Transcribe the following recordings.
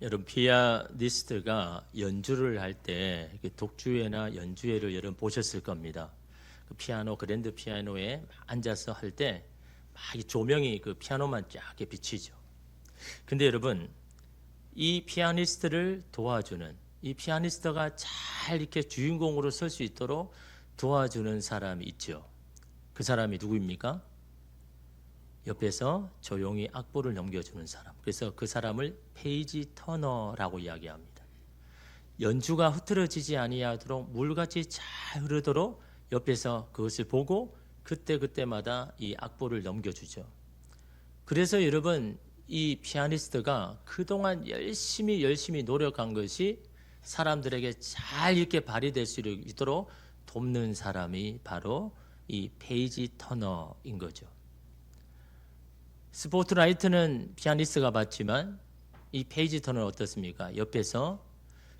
여러분 피아니스트가 연주를 할 때 독주회나 연주회를 여러분 보셨을 겁니다. 그 피아노 그랜드 피아노에 앉아서 할 때 막 조명이 그 피아노만 쫙 비치죠. 근데 여러분 이 피아니스트를 도와주는 이 피아니스트가 잘 이렇게 주인공으로 설 수 있도록 도와주는 사람이 있죠. 그 사람이 누구입니까? 옆에서 조용히 악보를 넘겨주는 사람. 그래서 그 사람을 페이지 터너라고 이야기합니다. 연주가 흐트러지지 아니하도록 물같이 잘 흐르도록 옆에서 그것을 보고 그때 그때마다 이 악보를 넘겨주죠. 그래서 여러분 이 피아니스트가 그동안 열심히 열심히 노력한 것이 사람들에게 잘 이렇게 발휘될 수 있도록 돕는 사람이 바로 이 페이지 터너인 거죠. 스포트라이트는 피아니스트가 받지만 이 페이지 터너는 어떻습니까? 옆에서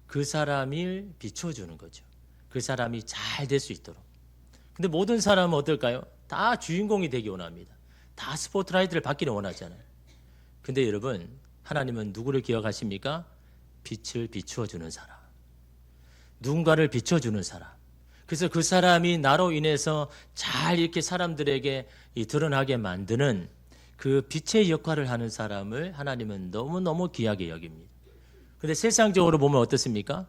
그 사람을 비춰주는 거죠. 그 사람이 잘 될 수 있도록. 근데 모든 사람은 어떨까요? 다 주인공이 되기 원합니다. 다 스포트라이트를 받기를 원하잖아요. 근데 여러분, 하나님은 누구를 기억하십니까? 빛을 비추어 주는 사람. 누군가를 비춰주는 사람. 그래서 그 사람이 나로 인해서 잘 이렇게 사람들에게 이 드러나게 만드는 그 빛의 역할을 하는 사람을 하나님은 너무너무 귀하게 여깁니다. 근데 세상적으로 보면 어떻습니까?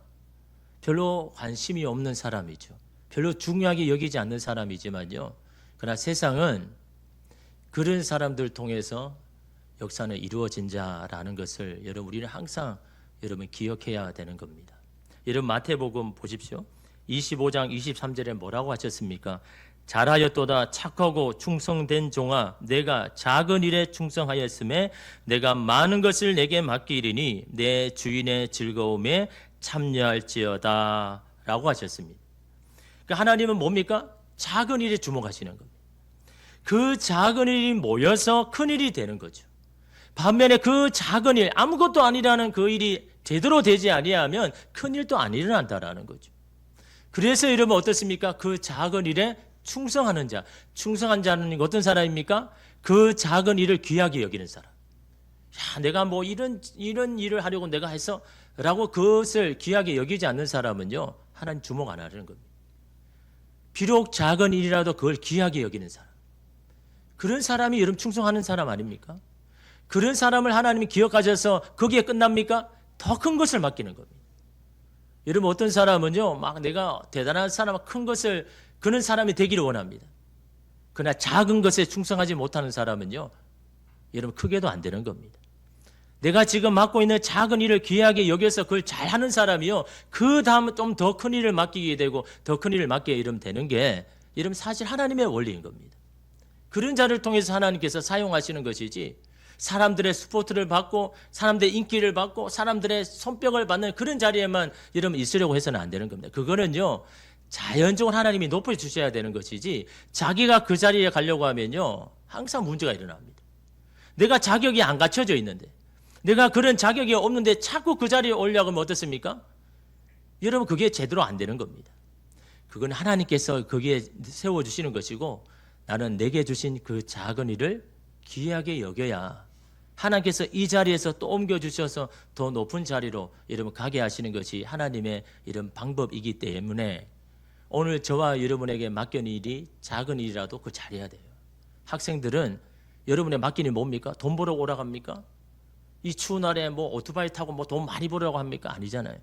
별로 관심이 없는 사람이죠. 별로 중요하게 여기지 않는 사람이지만요. 그러나 세상은 그런 사람들 통해서 역사는 이루어진 자라는 것을 여러분 우리는 항상 여러분 기억해야 되는 겁니다. 여러분 마태복음 보십시오. 25장 23절에 뭐라고 하셨습니까? 잘하였도다 착하고 충성된 종아 내가 작은 일에 충성하였음에 내가 많은 것을 내게 맡기리니 내 주인의 즐거움에 참여할지어다 라고 하셨습니다. 그러니까 하나님은 뭡니까? 작은 일에 주목하시는 겁니다. 그 작은 일이 모여서 큰 일이 되는 거죠. 반면에 그 작은 일 아무것도 아니라는 그 일이 제대로 되지 아니하면 큰 일도 안 일어난다라는 거죠. 그래서 여러분 어떻습니까? 그 작은 일에 충성하는 자, 충성한 자는 어떤 사람입니까? 그 작은 일을 귀하게 여기는 사람. 야, 내가 뭐 이런 이런 일을 하려고 내가 해서 라고 그것을 귀하게 여기지 않는 사람은요, 하나님 주목 안 하는 겁니다. 비록 작은 일이라도 그걸 귀하게 여기는 사람. 그런 사람이 여러분 충성하는 사람 아닙니까? 그런 사람을 하나님이 기억하셔서 거기에 끝납니까? 더 큰 것을 맡기는 겁니다. 여러분 어떤 사람은요, 막 내가 대단한 사람, 큰 것을 그런 사람이 되기를 원합니다. 그러나 작은 것에 충성하지 못하는 사람은요, 여러분 크게도 안 되는 겁니다. 내가 지금 맡고 있는 작은 일을 귀하게 여겨서 그걸 잘하는 사람이요, 그 다음 좀 더 큰 일을 맡기게 되고 더 큰 일을 맡게 이러면 되는 게, 이러면 사실 하나님의 원리인 겁니다. 그런 자를 통해서 하나님께서 사용하시는 것이지, 사람들의 스포트를 받고 사람들의 인기를 받고 사람들의 손뼉을 받는 그런 자리에만 여러분 있으려고 해서는 안 되는 겁니다. 그거는요. 자연적으로 하나님이 높여 주셔야 되는 것이지 자기가 그 자리에 가려고 하면요. 항상 문제가 일어납니다. 내가 자격이 안 갖춰져 있는데 내가 그런 자격이 없는데 자꾸 그 자리에 올려고 하면 어떻습니까? 여러분 그게 제대로 안 되는 겁니다. 그건 하나님께서 거기에 세워 주시는 것이고 나는 내게 주신 그 작은 일을 귀하게 여겨야 하나님께서 이 자리에서 또 옮겨 주셔서 더 높은 자리로 여러분 가게 하시는 것이 하나님의 이런 방법이기 때문에 오늘 저와 여러분에게 맡겨진 일이 작은 일이라도 그 잘해야 돼요. 학생들은 여러분의 일이 뭡니까? 돈 벌어 오라갑니까? 이 추운 날에 뭐 오토바이 타고 뭐 돈 많이 벌으라고 합니까? 아니잖아요.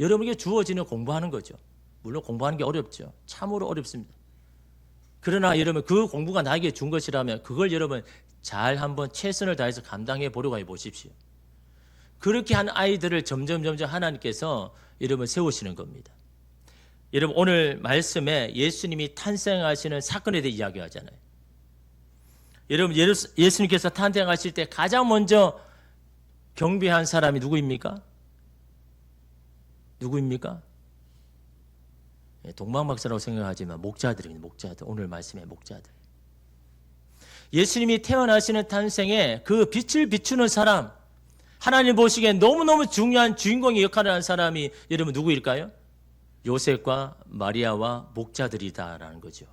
여러분에게 주어지는 공부하는 거죠. 물론 공부하는 게 어렵죠. 참으로 어렵습니다. 그러나 여러분 그 공부가 나에게 준 것이라면 그걸 여러분 잘 한번 최선을 다해서 감당해 보려고 해 보십시오. 그렇게 한 아이들을 점점 점점 하나님께서 여러분 세우시는 겁니다. 여러분 오늘 말씀에 예수님이 탄생하시는 사건에 대해 이야기하잖아요. 여러분 예수님께서 탄생하실 때 가장 먼저 경배한 사람이 누구입니까? 누구입니까? 예, 동방박사라고 생각하지만 목자들입니다. 목자들. 오늘 말씀의 목자들. 예수님이 태어나시는 탄생에 그 빛을 비추는 사람, 하나님 보시기에 너무너무 중요한 주인공의 역할을 하는 사람이 여러분 누구일까요? 요셉과 마리아와 목자들이다라는 거죠.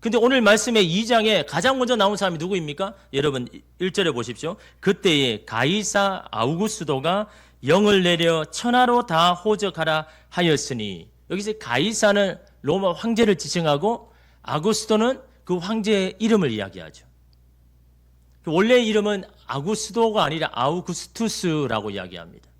근데 오늘 말씀의 2장에 가장 먼저 나온 사람이 누구입니까? 여러분 1절에 보십시오. 그때에 가이사 아우구스도가 영을 내려 천하로 다 호적하라 하였으니 여기서 가이사는 로마 황제를 지칭하고 아구스도는 그 황제의 이름을 이야기하죠. 그 원래 이름은 아구스도가 아니라 아우구스투스라고 이야기합니다.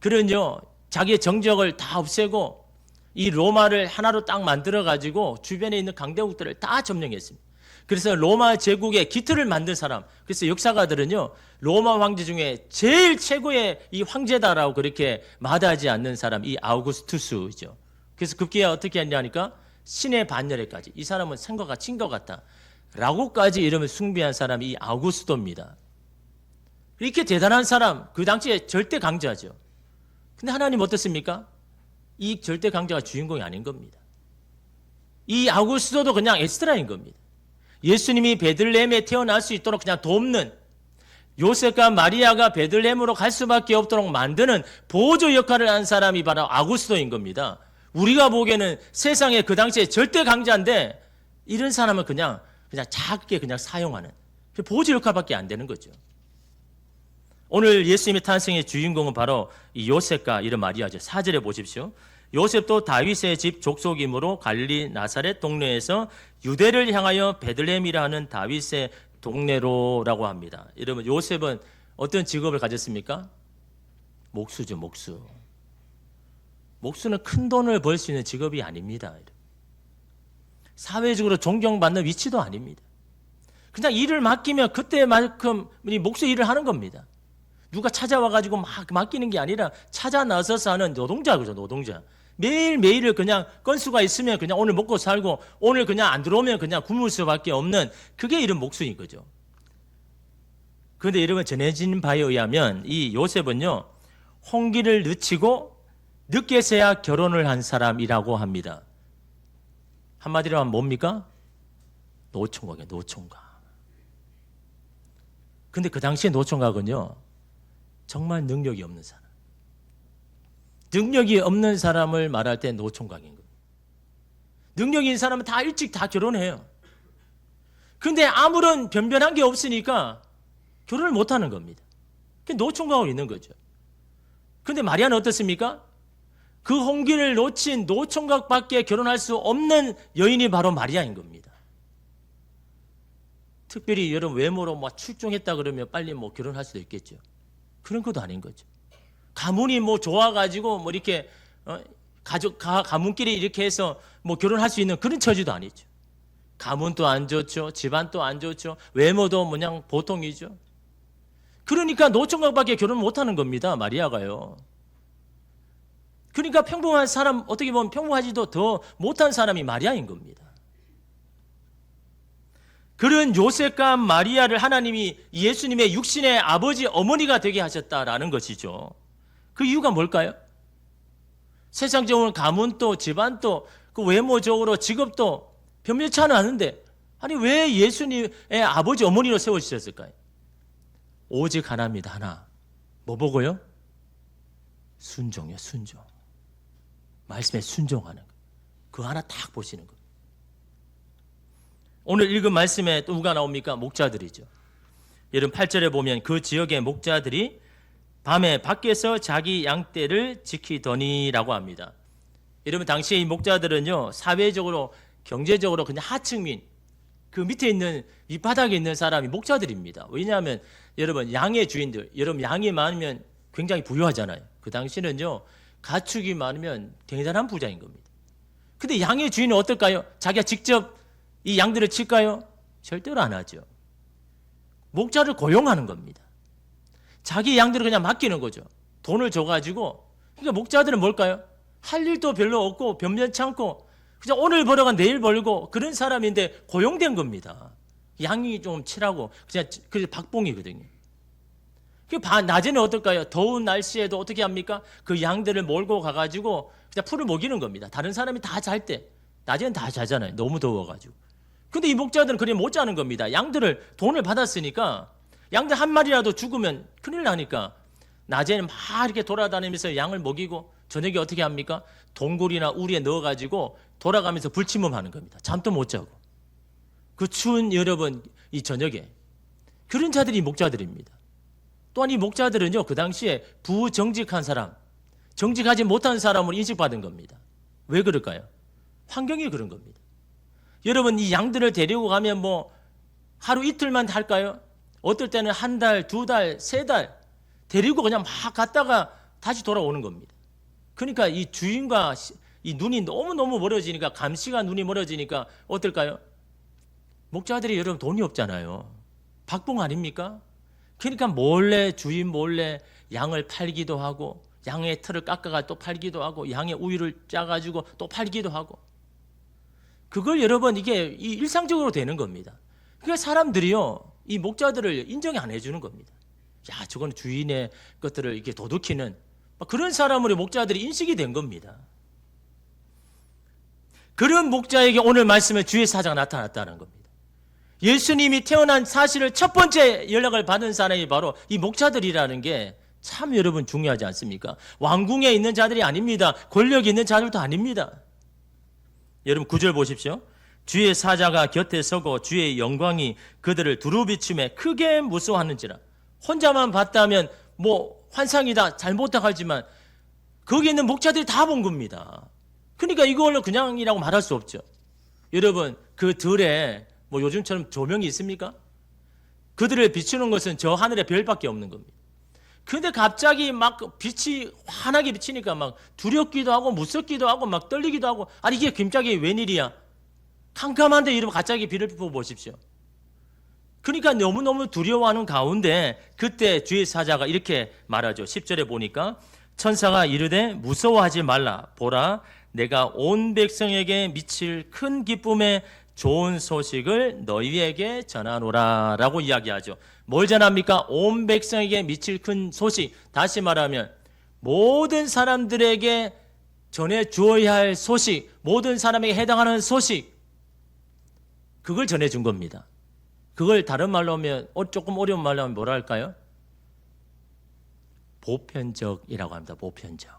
그는요 자기의 정적을 다 없애고 이 로마를 하나로 딱 만들어 가지고 주변에 있는 강대국들을 다 점령했습니다. 그래서 로마 제국의 기틀을 만든 사람. 그래서 역사가들은요 로마 황제 중에 제일 최고의 이 황제다라고 그렇게 마다하지 않는 사람 이 아우구스투스죠. 그래서 급기야 어떻게 했냐니까 신의 반열에까지 이 사람은 생과가 친 것 같다. 라고까지 이름을 숭배한 사람이 이 아우구스도입니다. 이렇게 대단한 사람 그 당시에 절대 강자죠. 근데 하나님 어떻습니까? 이 절대 강자가 주인공이 아닌 겁니다. 이 아우구스도도 그냥 에스트라인 겁니다. 예수님이 베들레헴에 태어날 수 있도록 그냥 돕는 요셉과 마리아가 베들레헴으로 갈 수밖에 없도록 만드는 보조 역할을 한 사람이 바로 아구스도인 겁니다. 우리가 보기에는 세상에 그 당시에 절대 강자인데 이런 사람은 그냥 그냥 작게 그냥 사용하는 그 보조 역할밖에 안 되는 거죠. 오늘 예수님의 탄생의 주인공은 바로 이 요셉과 이런 마리아죠. 사절에 보십시오. 요셉도 다윗의 집 족속이므로 갈릴리 나사렛 동네에서 유대를 향하여 베들레헴이라 하는 다윗의 동네로라고 합니다. 여러분 요셉은 어떤 직업을 가졌습니까? 목수죠, 목수. 목수는 큰 돈을 벌 수 있는 직업이 아닙니다. 사회적으로 존경받는 위치도 아닙니다. 그냥 일을 맡기면 그때만큼 이 목수 일을 하는 겁니다. 누가 찾아와 가지고 막 맡기는 게 아니라 찾아 나서서 하는 노동자죠, 노동자. 매일 매일을 그냥 건수가 있으면 그냥 오늘 먹고 살고 오늘 그냥 안 들어오면 그냥 굶을 수밖에 없는 그게 이런 목수인 거죠. 그런데 여러분 전해진 바에 의하면 이 요셉은요 홍기를 늦추고 늦게서야 결혼을 한 사람이라고 합니다. 한마디로 하면 뭡니까? 노총각이에요, 노총각. 근데 그 당시에 노총각은요 정말 능력이 없는 사람. 능력이 없는 사람을 말할 때 노총각인 겁니다. 능력이 있는 사람은 다 일찍 다 결혼해요. 근데 아무런 변변한 게 없으니까 결혼을 못 하는 겁니다. 그 노총각으로 있는 거죠. 근데 마리아는 어떻습니까? 그 홍기를 놓친 노총각밖에 결혼할 수 없는 여인이 바로 마리아인 겁니다. 특별히 여러분 외모로 뭐 출중했다 그러면 빨리 뭐 결혼할 수도 있겠죠. 그런 것도 아닌 거죠. 가문이 뭐 좋아가지고 뭐 이렇게 어? 가족 가, 가문끼리 이렇게 해서 뭐 결혼할 수 있는 그런 처지도 아니죠. 가문도 안 좋죠, 집안도 안 좋죠, 외모도 그냥 보통이죠. 그러니까 노총각밖에 결혼 못 하는 겁니다, 마리아가요. 그러니까 평범한 사람 어떻게 보면 평범하지도 더 못한 사람이 마리아인 겁니다. 그런 요셉과 마리아를 하나님이 예수님의 육신의 아버지 어머니가 되게 하셨다라는 것이죠. 그 이유가 뭘까요? 세상적으로 가문도 집안도 그 외모적으로 직업도 변변치 않았는데 아니 왜 예수님의 아버지 어머니로 세워주셨을까요? 오직 하나입니다 하나 뭐 보고요? 순종이요 순종 말씀에 순종하는 거. 그 하나 딱 보시는 거. 오늘 읽은 말씀에 또 누가 나옵니까? 목자들이죠. 여러분 8절에 보면 그 지역의 목자들이 밤에 밖에서 자기 양떼를 지키더니라고 합니다. 여러분 당시에 이 목자들은요 사회적으로 경제적으로 그냥 하층민 그 밑에 있는 밑바닥에 있는 사람이 목자들입니다. 왜냐하면 여러분 양의 주인들 여러분 양이 많으면 굉장히 부유하잖아요. 그 당시는요 가축이 많으면 대단한 부자인 겁니다. 근데 양의 주인은 어떨까요? 자기가 직접 이 양들을 칠까요? 절대로 안 하죠. 목자를 고용하는 겁니다. 자기 양들을 그냥 맡기는 거죠. 돈을 줘가지고. 그러니까 목자들은 뭘까요? 할 일도 별로 없고 변변치 않고 그냥 오늘 벌어가 내일 벌고 그런 사람인데 고용된 겁니다. 양이 좀 칠하고 그냥 그 박봉이거든요. 그 낮에는 어떨까요? 더운 날씨에도 어떻게 합니까? 그 양들을 몰고 가가지고 그냥 풀을 먹이는 겁니다. 다른 사람이 다 잘 때 낮에는 다 자잖아요. 너무 더워가지고. 근데 이 목자들은 그래 못 자는 겁니다. 양들을 돈을 받았으니까 양들 한 마리라도 죽으면 큰일 나니까 낮에는 막 이렇게 돌아다니면서 양을 먹이고 저녁에 어떻게 합니까? 동굴이나 우리에 넣어가지고 돌아가면서 불침범하는 겁니다. 잠도 못 자고. 그 추운 여러분 이 저녁에 그런 자들이 목자들입니다. 또한 이 목자들은요 그 당시에 부정직한 사람, 정직하지 못한 사람으로 인식받은 겁니다. 왜 그럴까요? 환경이 그런 겁니다. 여러분 이 양들을 데리고 가면 뭐 하루 이틀만 할까요? 어떨 때는 한 달, 두 달, 세 달 데리고 그냥 막 갔다가 다시 돌아오는 겁니다. 그러니까 이 주인과 시- 이 눈이 너무 너무 멀어지니까 감시가 눈이 멀어지니까 어떨까요? 목자들이 여러분 돈이 없잖아요. 박봉 아닙니까? 그러니까 몰래 주인 몰래 양을 팔기도 하고 양의 털을 깎아가 또 팔기도 하고 양의 우유를 짜가지고 또 팔기도 하고 그걸 여러분 이게 이 일상적으로 되는 겁니다. 그러니까 사람들이요 이 목자들을 인정 안 해주는 겁니다. 야 저건 주인의 것들을 이렇게 도둑히는 막 그런 사람으로 목자들이 인식이 된 겁니다. 그런 목자에게 오늘 말씀에 주의 사자가 나타났다는 겁니다. 예수님이 태어난 사실을 첫 번째 연락을 받은 사람이 바로 이 목자들이라는 게 참 여러분 중요하지 않습니까? 왕궁에 있는 자들이 아닙니다. 권력 있는 자들도 아닙니다. 여러분 구절 보십시오. 주의 사자가 곁에 서고 주의 영광이 그들을 두루 비춤에 크게 무서워하는지라. 혼자만 봤다면 뭐 환상이다 잘못하지만 거기 있는 목자들이 다 본 겁니다. 그러니까 이걸로 그냥이라고 말할 수 없죠. 여러분 그 들에 뭐 요즘처럼 조명이 있습니까? 그들을 비추는 것은 저 하늘의 별밖에 없는 겁니다. 근데 갑자기 막 빛이 환하게 비치니까 막 두렵기도 하고 무섭기도 하고 막 떨리기도 하고 아니 이게 김짝이 웬일이야? 캄캄한데 이러면 갑자기 비를 비춰 보십시오. 그러니까 너무너무 두려워하는 가운데 그때 주의 사자가 이렇게 말하죠. 10절에 보니까 천사가 이르되 무서워하지 말라. 보라 내가 온 백성에게 미칠 큰 기쁨의 좋은 소식을 너희에게 전하노라 라고 이야기하죠. 뭘 전합니까? 온 백성에게 미칠 큰 소식. 다시 말하면 모든 사람들에게 전해 주어야 할 소식, 모든 사람에게 해당하는 소식, 그걸 전해 준 겁니다. 그걸 다른 말로 하면 어, 조금 어려운 말로 하면 뭐라 할까요? 보편적이라고 합니다. 보편적.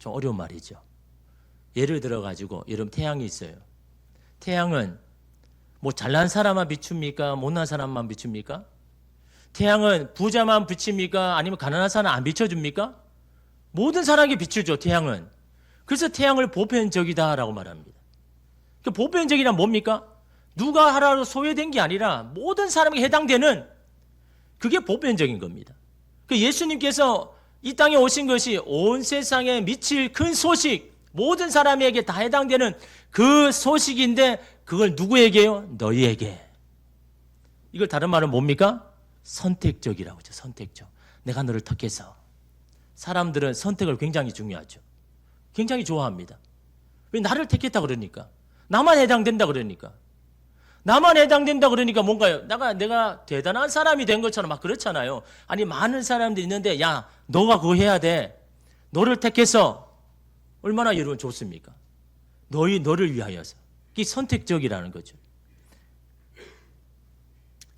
좀 어려운 말이죠. 예를 들어 가지고 여러분 태양이 있어요. 태양은 뭐 잘난 사람만 비춥니까? 못난 사람만 비춥니까? 태양은 부자만 비칩니까? 아니면 가난한 사람 안 비춰줍니까? 모든 사람에게 비추죠. 태양은. 그래서 태양을 보편적이다라고 말합니다. 그 보편적이란 뭡니까? 누가 하라로 소외된 게 아니라 모든 사람에게 해당되는 그게 보편적인 겁니다. 그 예수님께서 이 땅에 오신 것이 온 세상에 미칠 큰 소식, 모든 사람에게 다 해당되는 그 소식인데 그걸 누구에게요? 너희에게. 이걸 다른 말은 뭡니까? 선택적이라고 하죠. 선택적. 내가 너를 택해서. 사람들은 선택을 굉장히 중요하죠. 굉장히 좋아합니다. 왜 나를 택했다 그러니까. 나만 해당된다 그러니까. 나만 해당된다 그러니까 뭔가요? 내가 내가 대단한 사람이 된 것처럼 막 그렇잖아요. 아니 많은 사람들이 있는데 야 너가 그거 해야 돼. 너를 택해서 얼마나 여러분 좋습니까? 너희 너를 위하여서. 이 선택적이라는 거죠.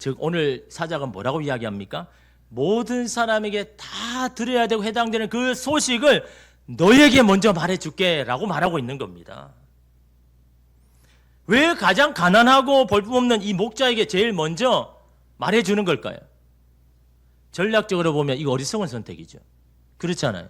즉 오늘 사자가 뭐라고 이야기합니까? 모든 사람에게 다 들어야 되고 해당되는 그 소식을 너에게 먼저 말해 줄게라고 말하고 있는 겁니다. 왜 가장 가난하고 볼품없는 이 목자에게 제일 먼저 말해 주는 걸까요? 전략적으로 보면 이거 어리석은 선택이죠. 그렇잖아요.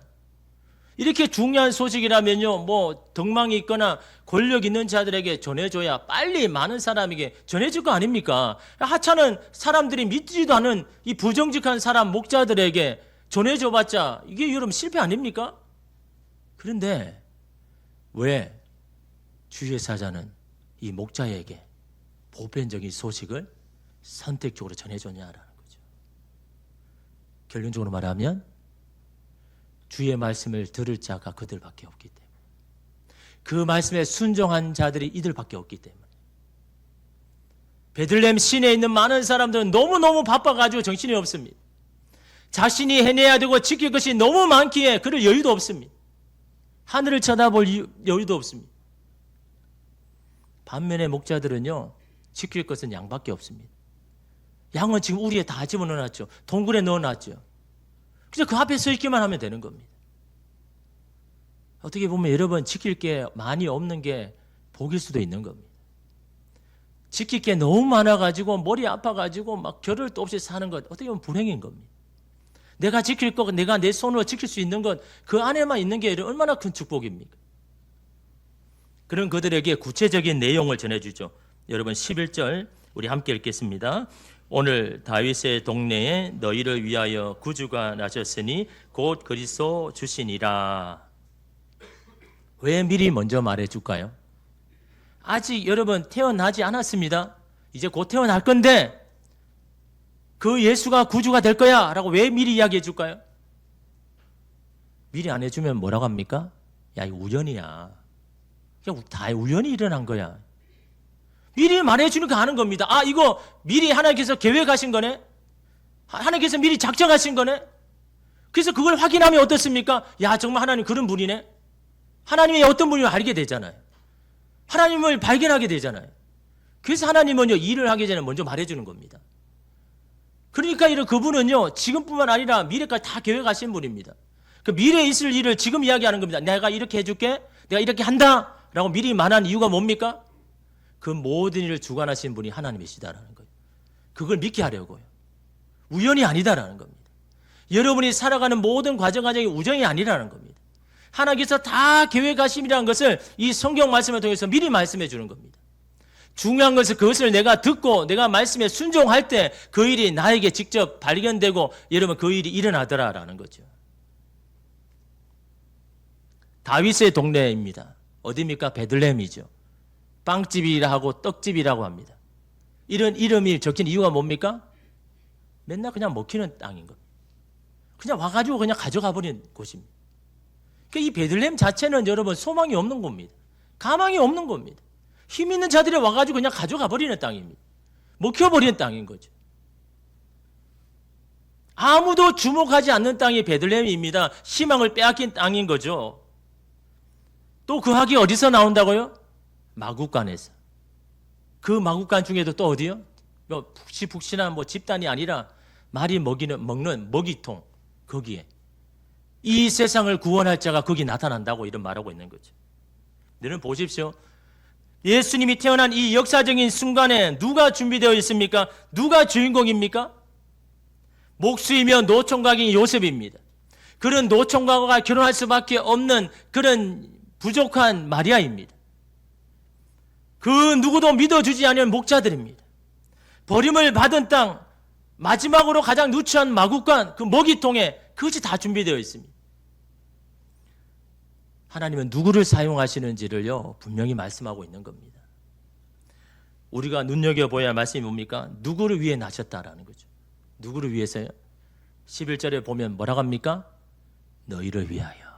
이렇게 중요한 소식이라면요, 뭐 덕망이 있거나 권력 있는 자들에게 전해줘야 빨리 많은 사람에게 전해줄 거 아닙니까? 하찮은 사람들이 믿지도 않은 이 부정직한 사람 목자들에게 전해줘봤자 이게 여러분 실패 아닙니까? 그런데 왜 주의 사자는 이 목자에게 보편적인 소식을 선택적으로 전해줬냐라는 거죠. 결론적으로 말하면 주의 말씀을 들을 자가 그들밖에 없기 때문에 그 말씀에 순종한 자들이 이들밖에 없기 때문에 베들렘 시내에 있는 많은 사람들은 너무너무 바빠가지고 정신이 없습니다. 자신이 해내야 되고 지킬 것이 너무 많기에 그럴 여유도 없습니다. 하늘을 쳐다볼 이- 여유도 없습니다. 반면에 목자들은요 지킬 것은 양밖에 없습니다. 양은 지금 우리에 다 집어넣어놨죠. 동굴에 넣어놨죠. 그냥 그 앞에 서 있기만 하면 되는 겁니다. 어떻게 보면 여러분 지킬 게 많이 없는 게 복일 수도 있는 겁니다. 지킬 게 너무 많아가지고 머리 아파가지고 막 겨를도 없이 사는 것 어떻게 보면 불행인 겁니다. 내가 지킬 것, 내가 내 손으로 지킬 수 있는 것그 안에만 있는 게 얼마나 큰 축복입니까? 그런 그들에게 구체적인 내용을 전해주죠. 여러분 11절 우리 함께 읽겠습니다. 오늘 다윗의 동네에 너희를 위하여 구주가 나셨으니 곧 그리스도 주시니라. 왜 미리 먼저 말해 줄까요? 아직 여러분 태어나지 않았습니다. 이제 곧 태어날 건데 그 예수가 구주가 될 거야 라고 왜 미리 이야기해 줄까요? 미리 안 해주면 뭐라고 합니까? 야, 이거 우연이야. 그냥 다 우연히 일어난 거야. 미리 말해주니까 하는 겁니다. 아, 이거 미리 하나님께서 계획하신 거네? 하- 하나님께서 미리 작정하신 거네? 그래서 그걸 확인하면 어떻습니까? 야, 정말 하나님 그런 분이네? 하나님이 어떤 분인지 알게 되잖아요. 하나님을 발견하게 되잖아요. 그래서 하나님은요, 일을 하기 전에 먼저 말해주는 겁니다. 그러니까 이런 그분은요, 지금뿐만 아니라 미래까지 다 계획하신 분입니다. 그 미래에 있을 일을 지금 이야기하는 겁니다. 내가 이렇게 해줄게. 내가 이렇게 한다. 라고 미리 말한 이유가 뭡니까? 그 모든 일을 주관하신 분이 하나님이시다라는 거예요. 그걸 믿게 하려고요. 우연이 아니다라는 겁니다. 여러분이 살아가는 모든 과정 과정이 우정이 아니라는 겁니다. 하나님께서 다 계획하심이라는 것을 이 성경 말씀을 통해서 미리 말씀해 주는 겁니다. 중요한 것은 그것을 내가 듣고 내가 말씀에 순종할 때 그 일이 나에게 직접 발견되고 여러분 그 일이 일어나더라라는 거죠. 다윗의 동네입니다. 어디입니까? 베들레헴이죠. 빵집이라 하고 떡집이라고 합니다. 이런 이름이 적힌 이유가 뭡니까? 맨날 그냥 먹히는 땅인 겁니다. 그냥 와가지고 그냥 가져가 버린 곳입니다. 그러니까 이 베들레헴 자체는 여러분 소망이 없는 겁니다. 가망이 없는 겁니다. 힘 있는 자들이 와가지고 그냥 가져가 버리는 땅입니다. 먹혀버리는 땅인 거죠. 아무도 주목하지 않는 땅이 베들레헴입니다. 희망을 빼앗긴 땅인 거죠. 또 그 학이 어디서 나온다고요? 마국간에서. 그 마국간 중에도 또 어디요? 뭐 푹시푹신한 뭐 집단이 아니라 말이 먹이는 먹는 먹이통 거기에 이 세상을 구원할 자가 거기 나타난다고 이런 말하고 있는 거죠. 너는 보십시오. 예수님이 태어난 이 역사적인 순간에 누가 준비되어 있습니까? 누가 주인공입니까? 목수이며 노총각인 요셉입니다. 그런 노총각과 결혼할 수밖에 없는 그런 부족한 마리아입니다. 그 누구도 믿어주지 않은 목자들입니다. 버림을 받은 땅, 마지막으로 가장 누추한 마국간, 그 먹이통에 그것이 다 준비되어 있습니다. 하나님은 누구를 사용하시는지를요, 분명히 말씀하고 있는 겁니다. 우리가 눈여겨보아야 할 말씀이 뭡니까? 누구를 위해 나셨다라는 거죠. 누구를 위해서요? 11절에 보면 뭐라고 합니까? 너희를 위하여.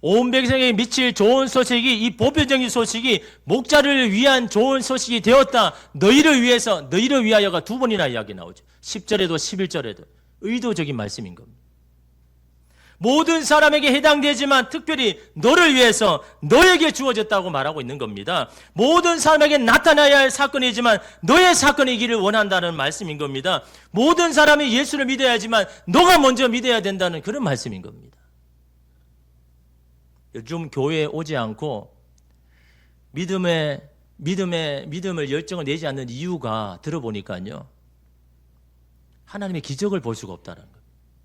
온 백성에게 미칠 좋은 소식이 이 보편적인 소식이 목자를 위한 좋은 소식이 되었다. 너희를 위해서 너희를 위하여가 두 번이나 이야기 나오죠. 10절에도 11절에도 의도적인 말씀인 겁니다. 모든 사람에게 해당되지만 특별히 너를 위해서 너에게 주어졌다고 말하고 있는 겁니다. 모든 사람에게 나타나야 할 사건이지만 너의 사건이기를 원한다는 말씀인 겁니다. 모든 사람이 예수를 믿어야지만 너가 먼저 믿어야 된다는 그런 말씀인 겁니다. 요즘 교회에 오지 않고 믿음의 믿음의 믿음을 열정을 내지 않는 이유가 들어보니까요. 하나님의 기적을 볼 수가 없다는 거예요.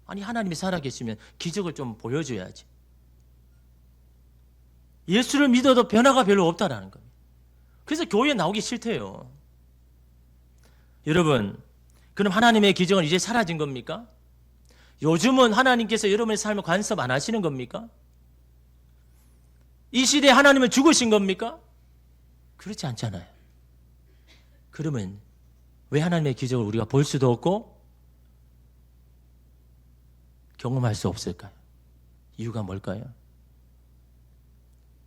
아니 하나님이 살아계시면 기적을 좀 보여줘야지. 예수를 믿어도 변화가 별로 없다라는 겁니다. 그래서 교회에 나오기 싫대요. 여러분, 그럼 하나님의 기적은 이제 사라진 겁니까? 요즘은 하나님께서 여러분의 삶을 간섭 안 하시는 겁니까? 이 시대에 하나님을 죽으신 겁니까? 그렇지 않잖아요. 그러면 왜 하나님의 기적을 우리가 볼 수도 없고 경험할 수 없을까요? 이유가 뭘까요?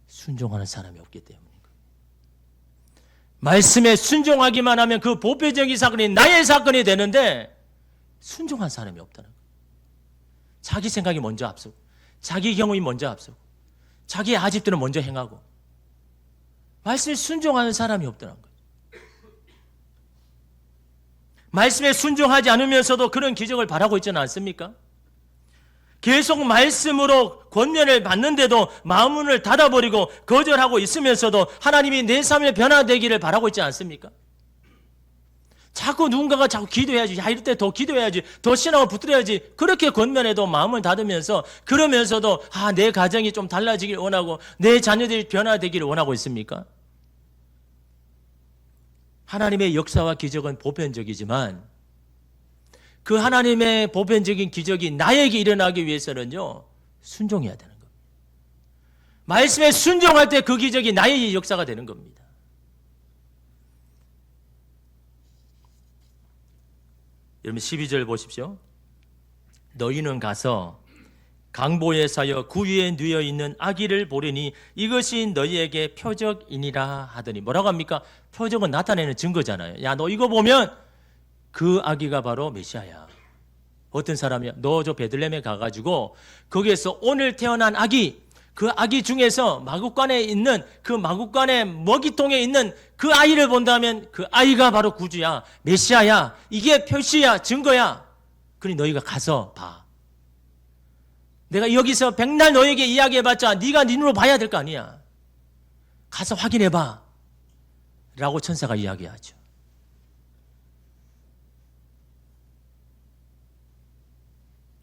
순종하는 사람이 없기 거예요. 말씀에 순종하기만 하면 그 보편적인 사건이 나의 사건이 되는데 순종한 사람이 없다는 거예요. 자기 생각이 먼저 앞서고 자기 경험이 먼저 앞서고 자기의 아집들은 먼저 행하고 말씀에 순종하는 사람이 없다는 거예요. 말씀에 순종하지 않으면서도 그런 기적을 바라고 있지는 않습니까? 계속 말씀으로 권면을 받는데도 마음문을 닫아버리고 거절하고 있으면서도 하나님이 내 삶에 변화되기를 바라고 있지 않습니까? 자꾸 누군가가 자꾸 기도해야지. 야, 이럴 때 더 기도해야지. 더 신앙을 붙들어야지. 그렇게 권면해도 마음을 닫으면서 그러면서도 아, 내 가정이 좀 달라지길 원하고 내 자녀들이 변화되기를 원하고 있습니까? 하나님의 역사와 기적은 보편적이지만 그 하나님의 보편적인 기적이 나에게 일어나기 위해서는요, 순종해야 되는 겁니다. 말씀에 순종할 때 그 기적이 나의 역사가 되는 겁니다. 여러분 12절 보십시오. 너희는 가서 강보에 사여 구위에 누여 있는 아기를 보리니 이것이 너희에게 표적이니라 하더니 뭐라고 합니까? 표적은 나타내는 증거잖아요. 야, 너 이거 보면 그 아기가 바로 메시아야. 어떤 사람이야? 너 저 베들렘에 가가지고 거기에서 오늘 태어난 아기, 그 아기 중에서 마국간에 있는 그 마국간의 먹이통에 있는 그 아이를 본다면 그 아이가 바로 구주야, 메시아야. 이게 표시야, 증거야. 그러니 너희가 가서 봐. 내가 여기서 백날 너에게 이야기해봤자 네가 네 눈으로 봐야 될 거 아니야. 가서 확인해봐. 라고 천사가 이야기하죠.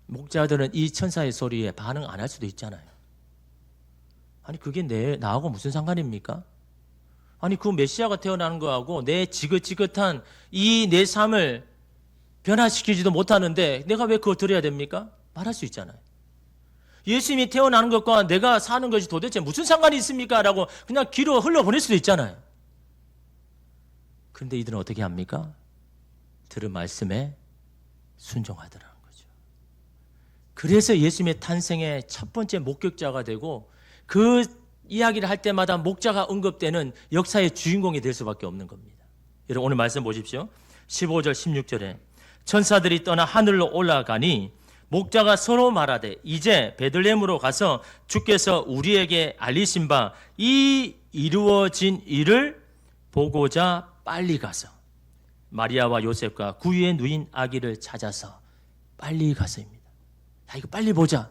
목자들은 이 천사의 소리에 반응 안 할 수도 있잖아요. 아니 그게 내 나하고 무슨 상관입니까? 아니 그 메시아가 태어나는 거하고 내 지긋지긋한 이 내 삶을 변화시키지도 못하는데 내가 왜 그거 들어야 됩니까? 말할 수 있잖아요. 예수님이 태어나는 것과 내가 사는 것이 도대체 무슨 상관이 있습니까? 라고 그냥 귀로 흘러보낼 수도 있잖아요. 그런데 이들은 어떻게 합니까? 들은 말씀에 순종하더라는 거죠. 그래서 예수님의 탄생의 첫 번째 목격자가 되고 그 이야기를 할 때마다 목자가 언급되는 역사의 주인공이 될 수밖에 없는 겁니다. 여러분 오늘 말씀 보십시오. 15절 16절에 천사들이 떠나 하늘로 올라가니 목자가 서로 말하되 이제 베들레헴으로 가서 주께서 우리에게 알리신 바 이 이루어진 일을 보고자 빨리 가서 마리아와 요셉과 구유에 누인 아기를 찾아서 빨리 가서입니다. 야 이거 빨리 보자.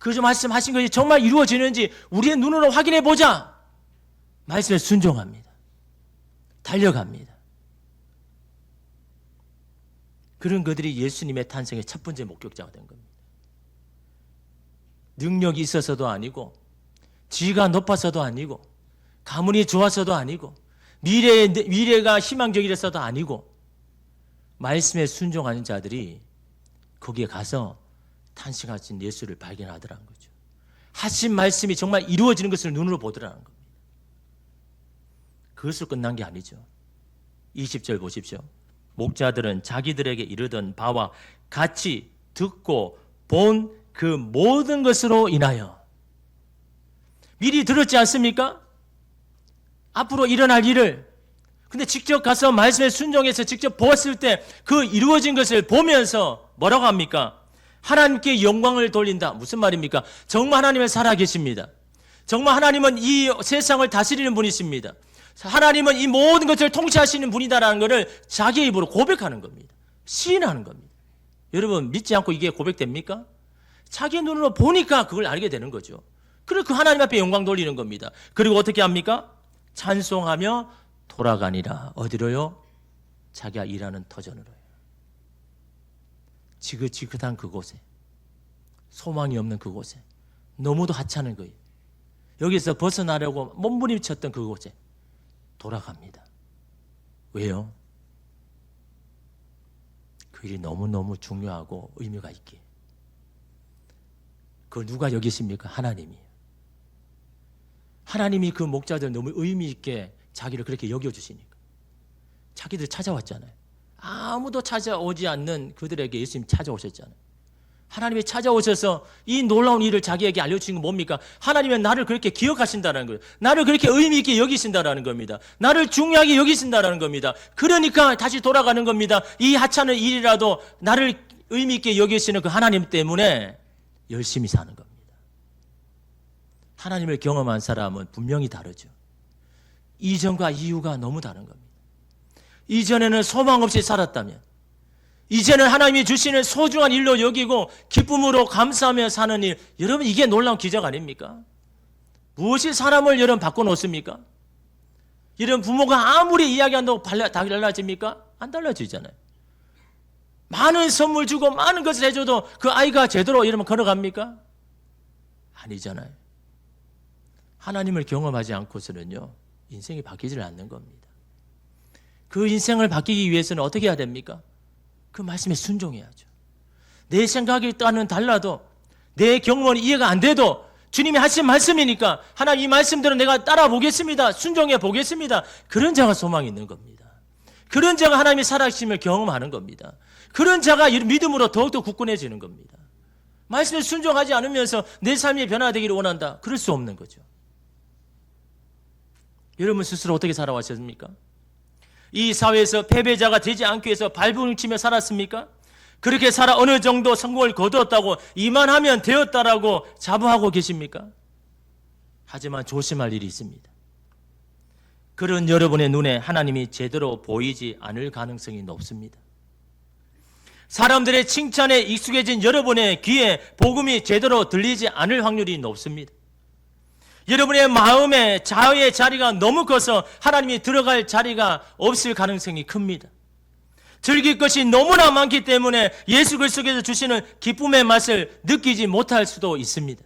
그저 말씀하신 것이 정말 이루어지는지 우리의 눈으로 확인해 보자. 말씀에 순종합니다. 달려갑니다. 그런 그들이 예수님의 탄생의 첫 번째 목격자가 된 겁니다. 능력이 있어서도 아니고, 지위가 높아서도 아니고, 가문이 좋아서도 아니고, 미래, 미래가 희망적이라서도 아니고, 말씀에 순종하는 자들이 거기에 가서 탄생하신 예수를 발견하더라는 거죠. 하신 말씀이 정말 이루어지는 것을 눈으로 보더라는 겁니다. 그것으로 끝난 게 아니죠. 20절 보십시오. 목자들은 자기들에게 이르던 바와 같이 듣고 본 그 모든 것으로 인하여 미리 들었지 않습니까? 앞으로 일어날 일을 근데 직접 가서 말씀에 순종해서 직접 보았을 때 그 이루어진 것을 보면서 뭐라고 합니까? 하나님께 영광을 돌린다. 무슨 말입니까? 정말 하나님은 살아계십니다. 정말 하나님은 이 세상을 다스리는 분이십니다. 하나님은 이 모든 것을 통치하시는 분이다라는 것을 자기 입으로 고백하는 겁니다. 시인하는 겁니다. 여러분 믿지 않고 이게 고백됩니까? 자기 눈으로 보니까 그걸 알게 되는 거죠. 그리고 그 하나님 앞에 영광 돌리는 겁니다. 그리고 어떻게 합니까? 찬송하며 돌아가니라. 어디로요? 자기가 일하는 터전으로요. 지긋지긋한 그곳에 소망이 없는 그곳에 너무도 하찮은 거예요. 여기서 벗어나려고 몸부림쳤던 그곳에 돌아갑니다. 왜요? 그 일이 너무너무 중요하고 의미가 있기에. 그걸 누가 여기십니까? 하나님이. 하나님이 그 목자들 너무 의미 있게 자기를 그렇게 여겨주시니까. 자기들 찾아왔잖아요. 아무도 찾아오지 않는 그들에게 예수님 찾아오셨잖아요. 하나님이 찾아오셔서 이 놀라운 일을 자기에게 알려주신 건 뭡니까? 하나님은 나를 그렇게 기억하신다는 거예요. 나를 그렇게 의미 있게 여기신다라는 겁니다. 나를 중요하게 여기신다라는 겁니다. 그러니까 다시 돌아가는 겁니다. 이 하찮은 일이라도 나를 의미 있게 여기시는 그 하나님 때문에 열심히 사는 겁니다. 하나님을 경험한 사람은 분명히 다르죠. 이전과 이후가 너무 다른 겁니다. 이전에는 소망 없이 살았다면, 이제는 하나님이 주시는 소중한 일로 여기고 기쁨으로 감사하며 사는 일. 여러분 이게 놀라운 기적 아닙니까? 무엇이 사람을 여러분 바꿔놓습니까? 이런 부모가 아무리 이야기한다고 달라- 달라집니까? 안 달라지잖아요. 많은 선물 주고 많은 것을 해줘도 그 아이가 제대로 이러면 걸어갑니까? 아니잖아요. 하나님을 경험하지 않고서는요, 인생이 바뀌질 않는 겁니다. 그 인생을 바뀌기 위해서는 어떻게 해야 됩니까? 그 말씀에 순종해야죠. 내 생각이 따는 달라도 내 경험은 이해가 안 돼도 주님이 하신 말씀이니까 하나님 이 말씀대로 내가 따라 보겠습니다. 순종해 보겠습니다. 그런 자가 소망이 있는 겁니다. 그런 자가 하나님의 살아계심을 경험하는 겁니다. 그런 자가 이 믿음으로 더욱더 굳건해지는 겁니다. 말씀에 순종하지 않으면서 내 삶이 변화되기를 원한다. 그럴 수 없는 거죠. 여러분 스스로 어떻게 살아왔습니까? 이 사회에서 패배자가 되지 않기 위해서 발버둥 치며 살았습니까? 그렇게 살아 어느 정도 성공을 거두었다고 이만하면 되었다라고 자부하고 계십니까? 하지만 조심할 일이 있습니다. 그런 여러분의 눈에 하나님이 제대로 보이지 않을 가능성이 높습니다. 사람들의 칭찬에 익숙해진 여러분의 귀에 복음이 제대로 들리지 않을 확률이 높습니다. 여러분의 마음에 자유의 자리가 너무 커서 하나님이 들어갈 자리가 없을 가능성이 큽니다. 즐길 것이 너무나 많기 때문에 예수 그리스도께서 주시는 기쁨의 맛을 느끼지 못할 수도 있습니다.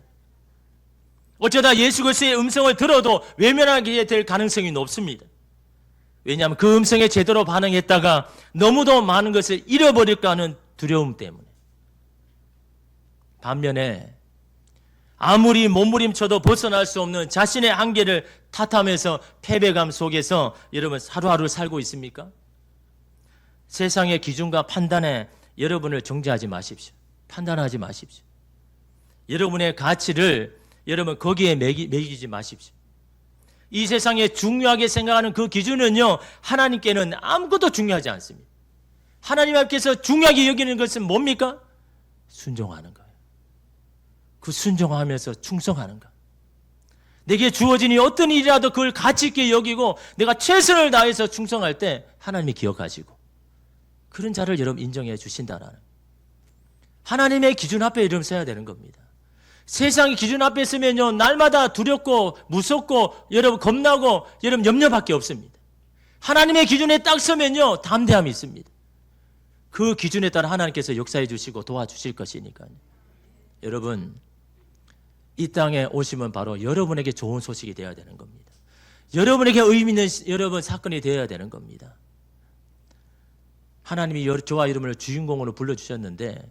어쩌다 예수 그리스도의 음성을 들어도 외면하게 될 가능성이 높습니다. 왜냐하면 그 음성에 제대로 반응했다가 너무도 많은 것을 잃어버릴까 하는 두려움 때문에. 반면에 아무리 몸부림쳐도 벗어날 수 없는 자신의 한계를 탓하면서 패배감 속에서 여러분 하루하루 살고 있습니까? 세상의 기준과 판단에 여러분을 정죄하지 마십시오. 판단하지 마십시오. 여러분의 가치를 여러분 거기에 매기, 매기지 마십시오. 이 세상에 중요하게 생각하는 그 기준은요, 하나님께는 아무것도 중요하지 않습니다. 하나님 앞에서 중요하게 여기는 것은 뭡니까? 순종하는 거예요. 그 순종하면서 충성하는 것. 내게 주어진 이 어떤 일이라도 그걸 가치 있게 여기고 내가 최선을 다해서 충성할 때 하나님이 기억하시고 그런 자를 여러분 인정해 주신다라는 하나님의 기준 앞에 이름 써야 되는 겁니다. 세상의 기준 앞에 서면요 날마다 두렵고 무섭고 여러분 겁나고 여러분 염려밖에 없습니다. 하나님의 기준에 딱 서면요 담대함이 있습니다. 그 기준에 따라 하나님께서 역사해 주시고 도와주실 것이니까요. 여러분 이 땅에 오시면 바로 여러분에게 좋은 소식이 되어야 되는 겁니다. 여러분에게 의미 있는 시- 여러분 사건이 되어야 되는 겁니다. 하나님이 여- 저와 이름을 주인공으로 불러주셨는데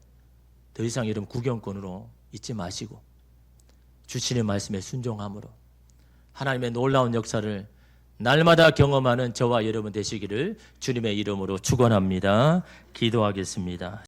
더 이상 여러분 구경꾼으로 잊지 마시고 주시는 말씀에 순종함으로 하나님의 놀라운 역사를 날마다 경험하는 저와 여러분 되시기를 주님의 이름으로 축원합니다. 기도하겠습니다.